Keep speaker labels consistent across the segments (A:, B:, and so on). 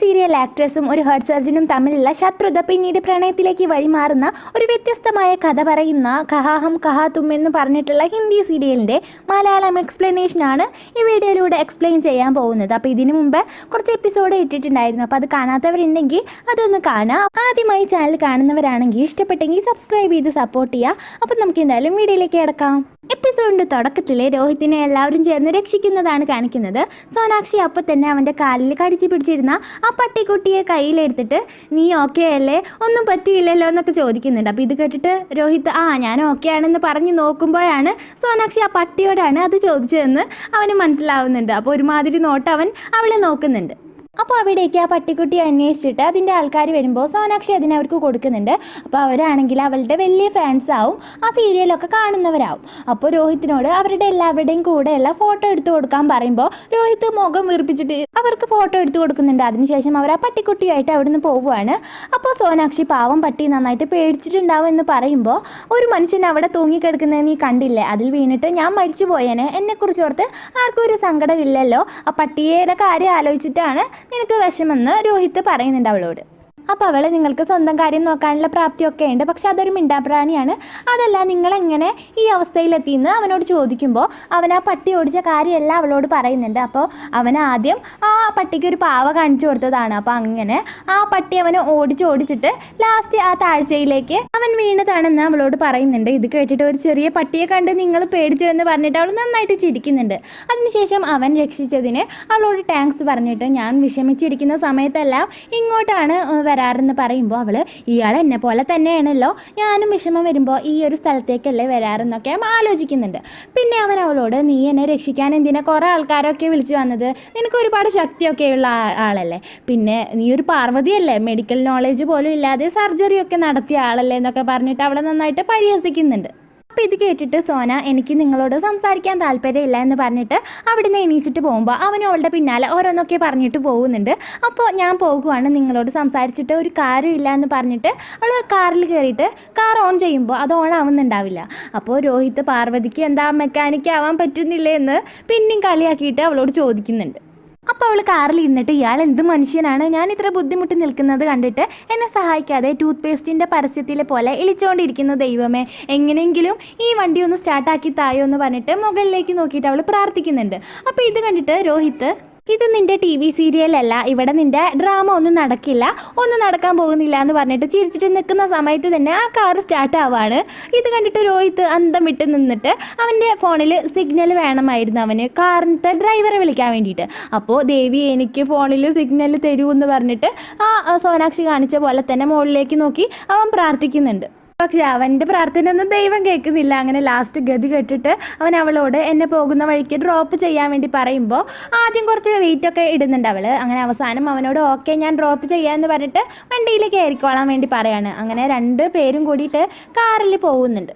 A: Serial ആക്ട്രസും ഒരു heart സർജനും തമ്മിലുള്ള ശത്രുത പിന്നീട് പ്രണയത്തിലേക്ക് വഴിമാറുന്ന ഒരു വ്യത്യസ്തമായ കഥ പറയുന്ന കഹാഹം കഹാതും എന്ന് പറഞ്ഞിട്ടുള്ള ഹിന്ദി സീരിയലിന്റെ മലയാളം എക്സ്പ്ലനേഷനാണ് ഈ വീഡിയോയിലൂടെ എക്സ്പ്ലെയിൻ ചെയ്യാൻ പോകുന്നത്. അപ്പോൾ ഇതിനു മുമ്പ് കുറച്ച് എപ്പിസോഡ് ഇട്ടിട്ടുണ്ടായിരുന്നു. അപ്പോൾ അത് കാണാത്തവരുണ്ടെങ്കിൽ അതൊന്ന് കാണാം. ആദ്യമായി ചാനൽ കാണുന്നവരാണെങ്കിൽ ഇഷ്ടപ്പെട്ടെങ്കിൽ സബ്സ്ക്രൈബ് ചെയ്ത് സപ്പോർട്ട് ചെയ്യുക. അപ്പോൾ നമുക്ക് എന്തായാലും വീഡിയോയിലേക്ക് കിടക്കാം. എപ്പിസോഡിന്റെ തുടക്കത്തിൽ രോഹിത്തിനെ എല്ലാവരും ചേർന്ന് രക്ഷിക്കുന്നതാണ് കാണിക്കുന്നത്. സോനാക്ഷി അപ്പോൾ തന്നെ അവന്റെ കാലിൽ കടിച്ചു പിടിച്ചിരുന്ന ആ പട്ടിക്കുട്ടിയെ കയ്യിലെടുത്തിട്ട് നീ ഓക്കെ അല്ലേ? ഒന്നും പറ്റിയില്ലല്ലോ എന്നൊക്കെ ചോദിക്കുന്നുണ്ട്. അപ്പോൾ ഇത് കേട്ടിട്ട് രോഹിത് ആ ഞാൻ ഓക്കെ ആണെന്ന് പറഞ്ഞ് നോക്കുമ്പോഴാണ് സോനാക്ഷി ആ പട്ടിയോടാണ് അത് ചോദിച്ചതെന്ന് അവന് മനസ്സിലാവുന്നുണ്ട്. അപ്പോൾ ഒരുമാതിരി നോട്ട് അവൻ അവളെ നോക്കുന്നുണ്ട്. അപ്പോൾ അവിടേക്ക് ആ പട്ടിക്കുട്ടി അന്വേഷിച്ചിട്ട് അതിന്റെ ആൾക്കാർ വരുമ്പോൾ സോനാക്ഷി അതിനെ അവർക്ക് കൊടുക്കുന്നുണ്ട്. അപ്പോൾ അവരാണെങ്കിൽ അവളുടെ വലിയ ഫാൻസ് ആവും ആ സീരിയലൊക്കെ കാണുന്നവരാവും. അപ്പോൾ രോഹിത്തിനോട് അവരുടെ എല്ലാവരുടെയും കൂടെയുള്ള ഫോട്ടോ എടുത്തു കൊടുക്കാൻ പറയുമ്പോൾ രോഹിത്ത് മുഖം വീർപ്പിച്ചിട്ട് അവർക്ക് ഫോട്ടോ എടുത്തു കൊടുക്കുന്നുണ്ട്. അതിനുശേഷം അവർ ആ പട്ടിക്കുട്ടിയായിട്ട് അവിടുന്ന് പോവുകയാണ്. അപ്പോൾ സോനാക്ഷി പാവം പട്ടി നന്നായിട്ട് പേടിച്ചിട്ടുണ്ടാവും എന്ന് പറയുമ്പോൾ ഒരു മനുഷ്യൻ അവിടെ തൂങ്ങിക്കിടക്കുന്നത് നീ കണ്ടില്ലേ? അതിൽ വീണിട്ട് ഞാൻ മരിച്ചു പോയേനെ എന്നെക്കുറിച്ച് ഓർത്ത് ആർക്കും ഒരു സങ്കടമില്ലല്ലോ. ആ പട്ടിയുടെ കാര്യം ആലോചിച്ചിട്ടാണ് നിനക്ക് വിഷമെന്ന് രോഹിത് പറയുന്നുണ്ട് അവളോട്. അപ്പോൾ അവൾ നിങ്ങൾക്ക് സ്വന്തം കാര്യം നോക്കാനുള്ള പ്രാപ്തിയൊക്കെ ഉണ്ട്. പക്ഷെ അതൊരു മിണ്ടാപ്രാണിയാണ്. അതല്ല നിങ്ങളെങ്ങനെ ഈ അവസ്ഥയിലെത്തിയെന്ന് അവനോട് ചോദിക്കുമ്പോൾ അവൻ ആ പട്ടി ഓടിച്ച കാര്യമല്ല അവളോട് പറയുന്നുണ്ട്. അപ്പോൾ അവൻ ആദ്യം ആ പട്ടിക്ക് ഒരു പാവ കാണിച്ചു കൊടുത്തതാണ്. അപ്പോൾ അങ്ങനെ ആ പട്ടി അവനെ ഓടിച്ച് ഓടിച്ചിട്ട് ലാസ്റ്റ് ആ താഴ്ചയിലേക്ക് അവൻ വീണതാണെന്ന് അവളോട് പറയുന്നുണ്ട്. ഇത് കേട്ടിട്ട് ഒരു ചെറിയ പട്ടിയെ കണ്ട് നിങ്ങൾ പേടിച്ചു എന്ന് പറഞ്ഞിട്ട് അവൾ നന്നായിട്ട് ചിരിക്കുന്നുണ്ട്. അതിനുശേഷം അവൻ രക്ഷിച്ചതിന് അവളോട് താങ്ക്സ് പറഞ്ഞിട്ട് ഞാൻ വിഷമിച്ചിരിക്കുന്ന സമയത്തെല്ലാം ഇങ്ങോട്ടാണ് ഏഹ്, വരാറെന്ന് പറയുമ്പോൾ അവൾ ഇയാൾ എന്നെ പോലെ തന്നെയാണല്ലോ. ഞാനും വിഷമം വരുമ്പോൾ ഈ ഒരു സ്ഥലത്തേക്കല്ലേ വരാറെന്നൊക്കെ ആലോചിക്കുന്നുണ്ട്. പിന്നെ അവൻ അവളോട് നീ എന്നെ രക്ഷിക്കാൻ എന്തിനാ കുറേ ആൾക്കാരൊക്കെ വിളിച്ചു വന്നത്? നിനക്ക് ഒരുപാട് ശക്തിയൊക്കെയുള്ള ആളല്ലേ. പിന്നെ നീ ഒരു പാർവതിയല്ലേ. മെഡിക്കൽ നോളേജ് പോലും ഇല്ലാതെ സർജറി ഒക്കെ നടത്തിയ ആളല്ലേ എന്നൊക്കെ പറഞ്ഞിട്ട് അവളെ നന്നായിട്ട് പരിഹസിക്കുന്നുണ്ട്. അപ്പോൾ ഇത് കേട്ടിട്ട് സോന എനിക്ക് നിങ്ങളോട് സംസാരിക്കാൻ താല്പര്യമില്ല എന്ന് പറഞ്ഞിട്ട് അവിടുന്ന് എണീച്ചിട്ട് പോകുമ്പോൾ അവനും അവളുടെ പിന്നാലെ ഓരോന്നൊക്കെ പറഞ്ഞിട്ട് പോകുന്നുണ്ട്. അപ്പോൾ ഞാൻ പോകുവാണ് നിങ്ങളോട് സംസാരിച്ചിട്ട് ഒരു കാര്യമില്ല എന്ന് പറഞ്ഞിട്ട് അവൾ കാറിൽ കയറിയിട്ട് കാർ ഓൺ ചെയ്യുമ്പോൾ അത് ഓൺ ആവുന്നുണ്ടാവില്ല. അപ്പോൾ രോഹിത് പാർവതിക്ക് എന്താ മെക്കാനിക് ആവാൻ പറ്റുന്നില്ലേ എന്ന് പിന്നെയും കളിയാക്കിയിട്ട് അവളോട് ചോദിക്കുന്നുണ്ട്. അപ്പോൾ അവൾ കാറിൽ ഇരുന്നിട്ട് ഇയാൾ എന്ത് മനുഷ്യനാണ്? ഞാൻ ഇത്ര ബുദ്ധിമുട്ടി നിൽക്കുന്നത് കണ്ടിട്ട് എന്നെ സഹായിക്കാതെ ടൂത്ത് പേസ്റ്റിന്റെ പരസ്യത്തിലെ പോലെ ഇളിച്ചുകൊണ്ടിരിക്കുന്നു ദൈവമേ. എങ്ങനെയെങ്കിലും ഈ വണ്ടി ഒന്ന് സ്റ്റാർട്ടാക്കി തായോ എന്ന് പറഞ്ഞിട്ട് മുകളിലേക്ക് നോക്കിയിട്ട് അവൾ പ്രാർത്ഥിക്കുന്നുണ്ട്. അപ്പോൾ ഇത് കണ്ടിട്ട് രോഹിത്ത് ഇത് നിന്റെ ടി വി സീരിയലല്ല. ഇവിടെ നിന്റെ ഡ്രാമ ഒന്നും നടക്കില്ല. ഒന്നും നടക്കാൻ പോകുന്നില്ല എന്ന് പറഞ്ഞിട്ട് ചിരിച്ചിട്ട് നിൽക്കുന്ന സമയത്ത് തന്നെ ആ കാർ സ്റ്റാർട്ട് ആവാണ്. ഇത് കണ്ടിട്ട് രോഹിത്ത് അന്തം വിട്ട് നിന്നിട്ട് അവന്റെ ഫോണിൽ സിഗ്നൽ വേണമായിരുന്നു അവന്. കാറിന്റെ ഡ്രൈവറെ വിളിക്കാൻ വേണ്ടിയിട്ട്. അപ്പോൾ ദേവി എനിക്ക് ഫോണിൽ സിഗ്നൽ തരൂ എന്ന് പറഞ്ഞിട്ട് ആ സോനാക്ഷി കാണിച്ച പോലെ തന്നെ മുകളിലേക്ക് നോക്കി അവൻ പ്രാർത്ഥിക്കുന്നുണ്ട്. പക്ഷെ അവന്റെ പ്രാർത്ഥന ഒന്നും ദൈവം കേൾക്കുന്നില്ല. അങ്ങനെ ലാസ്റ്റ് ഗതി കെട്ടിട്ട് അവൻ അവളോട് എന്നെ പോകുന്ന വഴിക്ക് ഡ്രോപ്പ് ചെയ്യാൻ വേണ്ടി പറയുമ്പോൾ ആദ്യം കുറച്ച് വെയിറ്റ് ഒക്കെ ഇടുന്നുണ്ട് അവൾ അങ്ങനെ അവസാനം അവനോട് ഓക്കെ ഞാൻ ഡ്രോപ്പ് ചെയ്യാമെന്ന് പറഞ്ഞിട്ട് വണ്ടിയിലേക്ക് കയറിക്കോളാൻ വേണ്ടി പറയാണ്. അങ്ങനെ രണ്ട് പേരും കൂടിയിട്ട് കാറിൽ പോകുന്നുണ്ട്.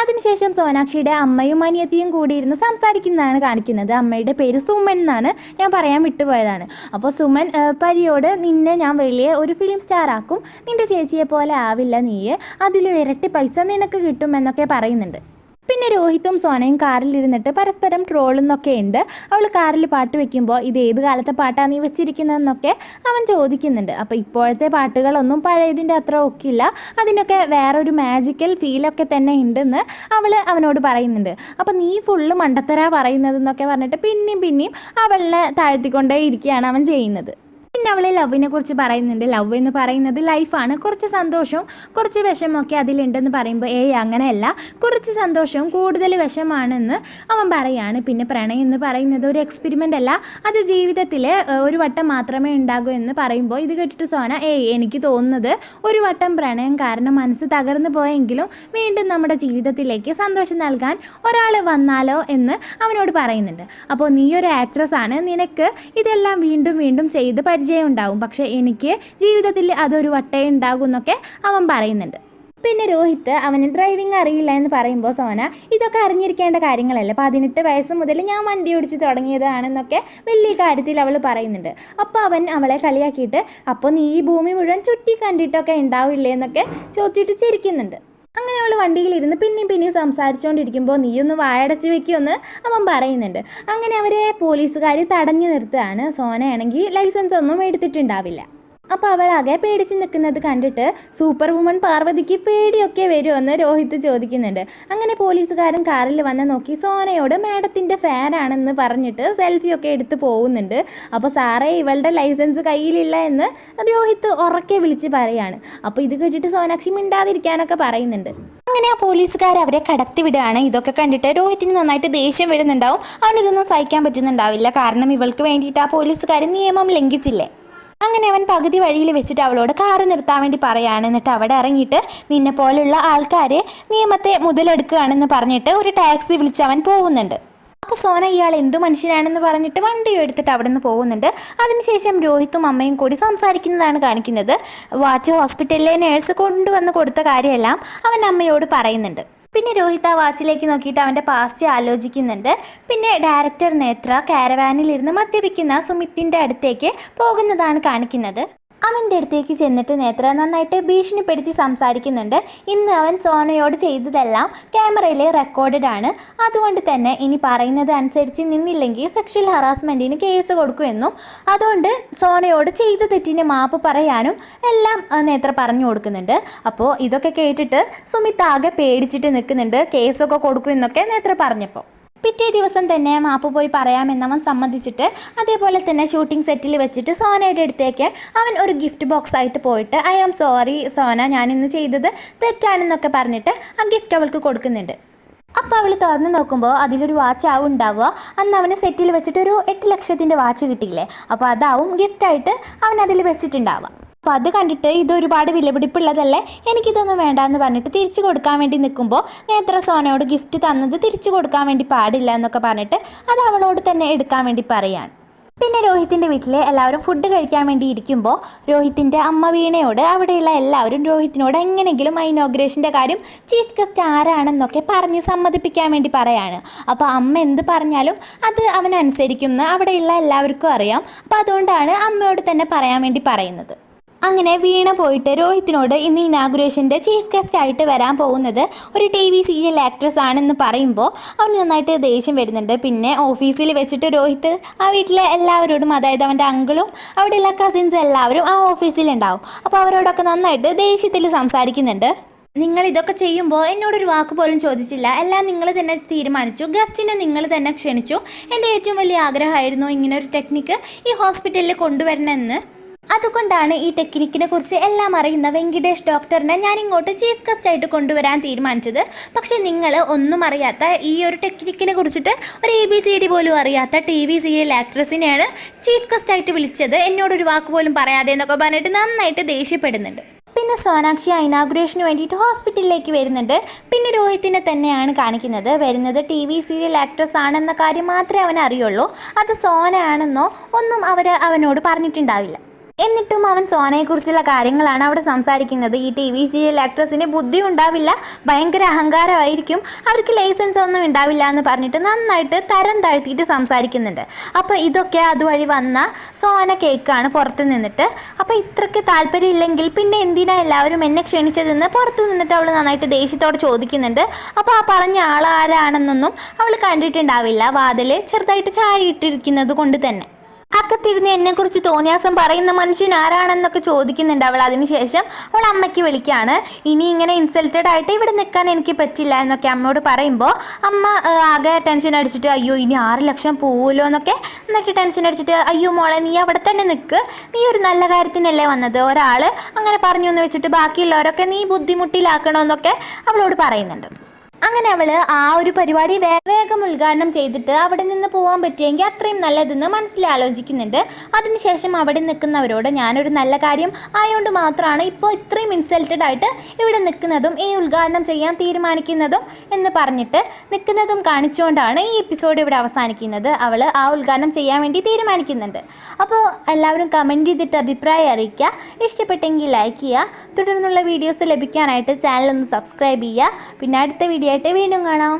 A: അതിനുശേഷം സോനാക്ഷിയുടെ അമ്മയും അനിയത്തിയും കൂടി ഇരുന്ന് സംസാരിക്കുന്നതാണ് കാണിക്കുന്നത്. അമ്മയുടെ പേര് സുമൻ എന്നാണ് ഞാൻ പറയാൻ വിട്ടുപോയതാണ്. അപ്പോൾ സുമൻ പരിയോട് നിന്നെ ഞാൻ വലിയ ഒരു ഫിലിം സ്റ്റാർ ആക്കും. നിന്റെ ചേച്ചിയെ പോലെ ആവില്ല നീയെ. അതിൽ ഇരട്ടി പൈസ നിനക്ക് കിട്ടും എന്നൊക്കെ പറയുന്നുണ്ട്. പിന്നെ രോഹിത്തും സോനയും കാറിൽ ഇരുന്നിട്ട് പരസ്പരം ട്രോളുന്നൊക്കെ ഉണ്ട്. അവൾ കാറിൽ പാട്ട് വെക്കുമ്പോൾ ഇത് ഏത് കാലത്തെ പാട്ടാണ് നീ വെച്ചിരിക്കുന്നതെന്നൊക്കെ അവൻ ചോദിക്കുന്നുണ്ട്. അപ്പോൾ ഇപ്പോഴത്തെ പാട്ടുകളൊന്നും പഴയതിന്റെ അത്ര ഒക്കില്ല. അതിനൊക്കെ വേറൊരു മാജിക്കൽ ഫീലൊക്കെ തന്നെ ഉണ്ടെന്ന് അവൾ അവനോട് പറയുന്നുണ്ട്. അപ്പോൾ നീ ഫുള്ള് മണ്ടത്തരാ പറയുന്നതെന്നൊക്കെ പറഞ്ഞിട്ട് പിന്നെയും പിന്നെയും അവളെ താഴ്ത്തിക്കൊണ്ടേ ഇരിക്കുകയാണ് അവൻ ചെയ്യുന്നത്. പിന്നെ അവൾ ലവിനെ കുറിച്ച് പറയുന്നുണ്ട്. ലവ് എന്ന് പറയുന്നത് ലൈഫാണ് കുറച്ച് സന്തോഷവും കുറച്ച് വിഷമമൊക്കെ അതിലുണ്ടെന്ന് പറയുമ്പോൾ ഏയ് അങ്ങനെയല്ല. കുറച്ച് സന്തോഷവും കൂടുതൽ വിഷമാണെന്ന് അവൻ പറയാണ്. പിന്നെ പ്രണയം എന്ന് പറയുന്നത് ഒരു എക്സ്പെരിമെന്റ് അല്ല. അത് ജീവിതത്തിൽ ഒരു വട്ടം മാത്രമേ ഉണ്ടാകൂ എന്ന് പറയുമ്പോൾ ഇത് കേട്ടിട്ട് സോന ഏയ് എനിക്ക് തോന്നുന്നത് ഒരു വട്ടം പ്രണയം കാരണം മനസ്സ് തകർന്നു പോയെങ്കിലും വീണ്ടും നമ്മുടെ ജീവിതത്തിലേക്ക് സന്തോഷം നൽകാൻ ഒരാൾ വന്നാലോ എന്ന് അവനോട് പറയുന്നുണ്ട്. അപ്പോൾ നീ ഒരു ആക്ട്രസ് ആണ്. നിനക്ക് ഇതെല്ലാം വീണ്ടും വീണ്ടും ചെയ്ത് പരിചയം ഉണ്ടാവും പക്ഷേ എനിക്ക് ജീവിതത്തിൽ അതൊരു വട്ടേ ഉണ്ടാകും എന്നൊക്കെ അവൻ പറയുന്നുണ്ട്. പിന്നെ രോഹിത്ത് അവന് ഡ്രൈവിംഗ് അറിയില്ല എന്ന് പറയുമ്പോൾ സോന ഇതൊക്കെ അറിഞ്ഞിരിക്കേണ്ട കാര്യങ്ങളല്ലേ? പതിനെട്ട് വയസ്സ് മുതൽ ഞാൻ വണ്ടി ഓടിച്ച് തുടങ്ങിയതാണെന്നൊക്കെ വലിയ കാര്യത്തിൽ അവൾ പറയുന്നുണ്ട്. അപ്പോൾ അവൻ അവളെ കളിയാക്കിയിട്ട് അപ്പോൾ നീ ഈ ഭൂമി മുഴുവൻ ചുറ്റി കണ്ടിട്ടൊക്കെ ഉണ്ടാവില്ലേ? എന്നൊക്കെ ചോദിച്ചിട്ട് ചിരിക്കുന്നുണ്ട്. അങ്ങനെ അവൾ വണ്ടിയിലിരുന്ന് പിന്നെയും പിന്നെയും സംസാരിച്ചുകൊണ്ടിരിക്കുമ്പോൾ നീയൊന്ന് വായടച്ച് വെക്കുമെന്ന് അവൻ പറയുന്നുണ്ട്. അങ്ങനെ അവരെ പോലീസുകാർ തടഞ്ഞു നിർത്തുകയാണ്. സോനയാണെങ്കിൽ ലൈസൻസ് ഒന്നും എടുത്തിട്ടുണ്ടാവില്ല. അപ്പോൾ അവളാകെ പേടിച്ച് നിൽക്കുന്നത് കണ്ടിട്ട് സൂപ്പർ വുമൺ പാർവതിക്ക് പേടിയൊക്കെ വരുമെന്ന് രോഹിത് ചോദിക്കുന്നുണ്ട്. അങ്ങനെ പോലീസുകാരൻ കാറിൽ വന്ന് നോക്കി സോനയോട് മാഡത്തിന്റെ ഫാനാണെന്ന് പറഞ്ഞിട്ട് സെൽഫിയൊക്കെ എടുത്ത് പോകുന്നുണ്ട് അപ്പോൾ സാറേ ഇവളുടെ ലൈസൻസ് കയ്യിലില്ല എന്ന് രോഹിത് ഉറക്കെ വിളിച്ച് പറയാണ്. അപ്പോൾ ഇത് കേട്ടിട്ട് സോനാക്ഷി മിണ്ടാതിരിക്കാനൊക്കെ പറയുന്നുണ്ട്. അങ്ങനെ ആ പോലീസുകാർ അവരെ കടത്തി വിടുകയാണ്. ഇതൊക്കെ കണ്ടിട്ട് രോഹിത്തിന് നന്നായിട്ട് ദേഷ്യം വരുന്നുണ്ടാവും. അവനിതൊന്നും സഹിക്കാൻ പറ്റുന്നുണ്ടാവില്ല. കാരണം ഇവൾക്ക് വേണ്ടിയിട്ട് ആ പോലീസുകാർ നിയമം ലംഘിച്ചില്ലേ? അങ്ങനെ അവൻ പകുതി വഴിയിൽ വെച്ചിട്ട് അവളോട് കാറ് നിർത്താൻ വേണ്ടി പറയാണ്. എന്നിട്ട് അവിടെ ഇറങ്ങിയിട്ട് നിന്നെ പോലുള്ള ആൾക്കാരെ നിയമത്തെ മുതലെടുക്കുകയാണെന്ന് പറഞ്ഞിട്ട് ഒരു ടാക്സി വിളിച്ച് അവൻ പോകുന്നുണ്ട്. അപ്പോൾ സോന ഇയാൾ എന്തു മനുഷ്യനാണെന്ന് പറഞ്ഞിട്ട് വണ്ടി എടുത്തിട്ട് അവിടെ നിന്ന് പോകുന്നുണ്ട്. അതിനുശേഷം രോഹിത്തും അമ്മയും കൂടി സംസാരിക്കുന്നതാണ് കാണിക്കുന്നത്. വാച്ച് ഹോസ്പിറ്റലിലെ നേഴ്സ് കൊണ്ടുവന്ന് കൊടുത്ത കാര്യമെല്ലാം അവൻ അമ്മയോട് പറയുന്നുണ്ട്. പിന്നെ രോഹിത ആ വാച്ചിലേക്ക് നോക്കിയിട്ട് അവന്റെ പാസ്റ്റ് ആലോചിക്കുന്നുണ്ട്. പിന്നെ ഡയറക്ടർ നേത്ര കാരവാനിലിരുന്ന് മദ്യപിക്കുന്ന സുമിത്തിന്റെ അടുത്തേക്ക് പോകുന്നതാണ് കാണിക്കുന്നത്. അവന്റെ അടുത്തേക്ക് ചെന്നിട്ട് നേത്ര നന്നായിട്ട് ഭീഷണിപ്പെടുത്തി സംസാരിക്കുന്നുണ്ട്. ഇന്ന് അവൻ സോനയോട് ചെയ്തതെല്ലാം ക്യാമറയിൽ റെക്കോർഡഡ് ആണ്. അതുകൊണ്ട് തന്നെ ഇനി പറയുന്നത് അനുസരിച്ച് നിന്നില്ലെങ്കിൽ സെക്ഷൽ ഹറാസ്മെന്റിന് കേസ് കൊടുക്കുമെന്നും അതുകൊണ്ട് സോനയോട് ചെയ്ത തെറ്റിന് മാപ്പ് പറയാനും എല്ലാം നേത്ര പറഞ്ഞു കൊടുക്കുന്നുണ്ട്. അപ്പോൾ ഇതൊക്കെ കേട്ടിട്ട് സുമിത് ആകെ പേടിച്ചിട്ട് നിൽക്കുന്നുണ്ട്. കേസൊക്കെ കൊടുക്കുമെന്നൊക്കെ നേത്ര പറഞ്ഞപ്പോൾ. പിറ്റേ ദിവസം തന്നെ മാപ്പ് പോയി പറയാമെന്നവൻ സമ്മതിച്ചിട്ട് അതേപോലെ തന്നെ ഷൂട്ടിംഗ് സെറ്റിൽ വെച്ചിട്ട് സോനയുടെ അടുത്തേക്ക് അവൻ ഒരു ഗിഫ്റ്റ് ബോക്സ് ആയിട്ട് പോയിട്ട് ഐ ആം സോറി സോന ഞാൻ ഇന്ന് ചെയ്തത് തെറ്റാണെന്നൊക്കെ പറഞ്ഞിട്ട് ആ ഗിഫ്റ്റ് അവൾക്ക് കൊടുക്കുന്നുണ്ട്. അപ്പോൾ അവൾ തുറന്ന് നോക്കുമ്പോൾ അതിലൊരു വാച്ച് ആവും ഉണ്ടാവുക. അന്ന് അവന് സെറ്റിൽ വെച്ചിട്ട് ഒരു എട്ട് ലക്ഷത്തിന്റെ വാച്ച് കിട്ടിയില്ലേ? അപ്പോൾ അതാവും ഗിഫ്റ്റായിട്ട് അവൻ അതിൽ വെച്ചിട്ടുണ്ടാവുക. അപ്പോൾ അത് കണ്ടിട്ട് ഇത് ഒരുപാട് വിലപിടിപ്പുള്ളതല്ലേ? എനിക്കിതൊന്നും വേണ്ട എന്ന് പറഞ്ഞിട്ട് തിരിച്ചു കൊടുക്കാൻ വേണ്ടി നിൽക്കുമ്പോൾ നേത്ര സോനയോട് ഗിഫ്റ്റ് തന്നത് തിരിച്ചു കൊടുക്കാൻ വേണ്ടി പാടില്ല എന്നൊക്കെ പറഞ്ഞിട്ട് അത് അവളോട് തന്നെ എടുക്കാൻ വേണ്ടി പറയാണ്. പിന്നെ രോഹിത്തിന്റെ വീട്ടിൽ എല്ലാവരും ഫുഡ് കഴിക്കാൻ വേണ്ടി ഇരിക്കുമ്പോൾ രോഹിത്തിന്റെ അമ്മ വീണയോട് അവിടെയുള്ള എല്ലാവരും രോഹിത്തിനോട് എങ്ങനെയെങ്കിലും ആ ഇനോഗ്രേഷന്റെ കാര്യം ചീഫ് ഗസ്റ്റ് ആരാണെന്നൊക്കെ പറഞ്ഞ് സമ്മതിപ്പിക്കാൻ വേണ്ടി പറയാണ്. അപ്പോൾ അമ്മ എന്ത് പറഞ്ഞാലും അത് അവനനുസരിക്കും എന്ന് അവിടെയുള്ള എല്ലാവർക്കും അറിയാം. അപ്പോൾ അതുകൊണ്ടാണ് അമ്മയോട് തന്നെ പറയാൻ വേണ്ടി പറയുന്നത്. അങ്ങനെ വീണ പോയിട്ട് രോഹിത്തിനോട് ഇന്ന് ഇനാഗുറേഷന്റെ ചീഫ് ഗസ്റ്റ് ആയിട്ട് വരാൻ പോകുന്നത് ഒരു ടി വി സീരിയൽ ആക്ട്രസ് ആണെന്ന് പറയുമ്പോൾ അവന് നന്നായിട്ട് ദേഷ്യം വരുന്നുണ്ട്. പിന്നെ ഓഫീസിൽ വെച്ചിട്ട് രോഹിത്ത് ആ വീട്ടിലെ എല്ലാവരോടും അതായത് അവന്റെ അങ്കിളും അവിടെയുള്ള കസിൻസ് എല്ലാവരും ആ ഓഫീസിലുണ്ടാവും അപ്പോൾ അവരോടൊക്കെ നന്നായിട്ട് ദേഷ്യത്തിൽ സംസാരിക്കുന്നുണ്ട്. നിങ്ങൾ ഇതൊക്കെ ചെയ്യുമ്പോൾ എന്നോടൊരു വാക്ക് പോലും ചോദിച്ചില്ല. എല്ലാം നിങ്ങൾ തന്നെ തീരുമാനിച്ചു. ഗസ്റ്റിനെ നിങ്ങൾ തന്നെ ക്ഷണിച്ചു. എന്റെ ഏറ്റവും വലിയ ആഗ്രഹമായിരുന്നു ഇങ്ങനെ ഒരു ടെക്നിക്ക് ഈ ഹോസ്പിറ്റലിൽ കൊണ്ടുവരണമെന്ന്. അതുകൊണ്ടാണ് ഈ ടെക്നിക്കിനെ കുറിച്ച് എല്ലാം അറിയുന്ന വെങ്കിടേഷ് ഡോക്ടറിനെ ഞാൻ ഇങ്ങോട്ട് ചീഫ് ഗസ്റ്റ് ആയിട്ട് കൊണ്ടുവരാൻ തീരുമാനിച്ചത്. പക്ഷേ നിങ്ങൾ ഒന്നും അറിയാത്ത ഈ ഒരു ടെക്നിക്കിനെ കുറിച്ചിട്ട് ഒരു എ ബി സി ഡി പോലും അറിയാത്ത ടി വി സീരിയൽ ആക്ട്രസിനെയാണ് ചീഫ് ഗസ്റ്റ് ആയിട്ട് വിളിച്ചത്. എന്നോടൊരു വാക്ക് പോലും പറയാതെ എന്നൊക്കെ പറഞ്ഞിട്ട് നന്നായിട്ട് ദേഷ്യപ്പെടുന്നുണ്ട്. പിന്നെ സോനാക്ഷി ഇനാഗുറേഷന് വേണ്ടിയിട്ട് ഹോസ്പിറ്റലിലേക്ക് വരുന്നുണ്ട്. പിന്നെ രോഹിത്തിനെ തന്നെയാണ് കാണിക്കുന്നത്. വരുന്നത് ടി വി സീരിയൽ ആക്ട്രസ് ആണെന്ന കാര്യം മാത്രമേ അവൻ അറിയുള്ളൂ അത് സോന ആണെന്നോ ഒന്നും അവർ അവനോട് പറഞ്ഞിട്ടുണ്ടാവില്ല. എന്നിട്ടും അവൻ സോനയെക്കുറിച്ചുള്ള കാര്യങ്ങളാണ് അവിടെ സംസാരിക്കുന്നത്. ഈ ടി വി സീരിയൽ ആക്ട്രസിന് ബുദ്ധി ഉണ്ടാവില്ല ഭയങ്കര അഹങ്കാരമായിരിക്കും അവർക്ക് ലൈസൻസ് ഒന്നും ഉണ്ടാവില്ല എന്ന് പറഞ്ഞിട്ട് നന്നായിട്ട് തരം താഴ്ത്തിയിട്ട് സംസാരിക്കുന്നുണ്ട്. അപ്പോൾ ഇതൊക്കെ അതുവഴി വന്ന സോന കേക്കാണ് പുറത്ത് നിന്നിട്ട്. അപ്പോൾ ഇത്രയ്ക്ക് താല്പര്യമില്ലെങ്കിൽ പിന്നെ എന്തിനാ എല്ലാവരും എന്നെ ക്ഷണിച്ചതെന്ന് പുറത്ത് നിന്നിട്ട് അവൾ നന്നായിട്ട് ദേഷ്യത്തോടെ ചോദിക്കുന്നുണ്ട്. അപ്പോൾ ആ പറഞ്ഞ ആൾ ആരാണെന്നൊന്നും അവൾ കണ്ടിട്ടുണ്ടാവില്ല. വാതിൽ ചെറുതായിട്ട് ചായ ഇട്ടിരിക്കുന്നത് കൊണ്ട് തന്നെ. അക്കത്തിരുന്ന് എന്നെക്കുറിച്ച് തോന്നിയാസം പറയുന്ന മനുഷ്യൻ ആരാണെന്നൊക്കെ ചോദിക്കുന്നുണ്ട് അവൾ. അതിനുശേഷം അവൾ അമ്മയ്ക്ക് വിളിക്കുകയാണ്. ഇനി ഇങ്ങനെ ഇൻസൾട്ടഡ് ആയിട്ട് ഇവിടെ നിൽക്കാൻ എനിക്ക് പറ്റില്ല എന്നൊക്കെ അമ്മയോട് പറയുമ്പോൾ അമ്മ ആകെ ടെൻഷൻ അടിച്ചിട്ട് അയ്യോ ഇനി ആറ് ലക്ഷം പോവുമല്ലോ എന്നൊക്കെ എന്നൊക്കെ ടെൻഷൻ അടിച്ചിട്ട് അയ്യോ മോളെ നീ അവിടെ തന്നെ നിൽക്ക് നീ ഒരു നല്ല കാര്യത്തിനല്ലേ വന്നത്? ഒരാൾ അങ്ങനെ പറഞ്ഞു എന്ന് വെച്ചിട്ട് ബാക്കിയുള്ളവരൊക്കെ നീ ബുദ്ധിമുട്ടിലാക്കണമെന്നൊക്കെ അവളോട് പറയുന്നുണ്ട്. അങ്ങനെ അവൾ ആ ഒരു പരിപാടി വേഗം ഉദ്ഘാടനം ചെയ്തിട്ട് അവിടെ നിന്ന് പോകാൻ പറ്റിയെങ്കിൽ അത്രയും നല്ലതെന്ന് മനസ്സിൽ ആലോചിക്കുന്നുണ്ട്. അതിനുശേഷം അവിടെ നിൽക്കുന്നവരോട് ഞാനൊരു നല്ല കാര്യം ആയതുകൊണ്ട് മാത്രമാണ് ഇപ്പോൾ ഇത്രയും ഇൻസൾട്ടഡ് ആയിട്ട് ഇവിടെ നിൽക്കുന്നതും ഈ ഉദ്ഘാടനം ചെയ്യാൻ തീരുമാനിക്കുന്നതും എന്ന് പറഞ്ഞിട്ട് നിൽക്കുന്നതും കാണിച്ചുകൊണ്ടാണ് ഈ എപ്പിസോഡ് ഇവിടെ അവസാനിക്കുന്നത്. അവൾ ആ ഉദ്ഘാടനം ചെയ്യാൻ വേണ്ടി തീരുമാനിക്കുന്നുണ്ട്. അപ്പോൾ എല്ലാവരും കമന്റ് ചെയ്തിട്ട് അഭിപ്രായം അറിയിക്കുക. ഇഷ്ടപ്പെട്ടെങ്കിൽ ലൈക്ക് ചെയ്യുക. തുടർന്നുള്ള വീഡിയോസ് ലഭിക്കാനായിട്ട് ചാനൽ ഒന്ന് സബ്സ്ക്രൈബ് ചെയ്യുക. പിന്നെ അടുത്ത വീഡിയോ ആയിട്ട് വീണ്ടും കാണാം.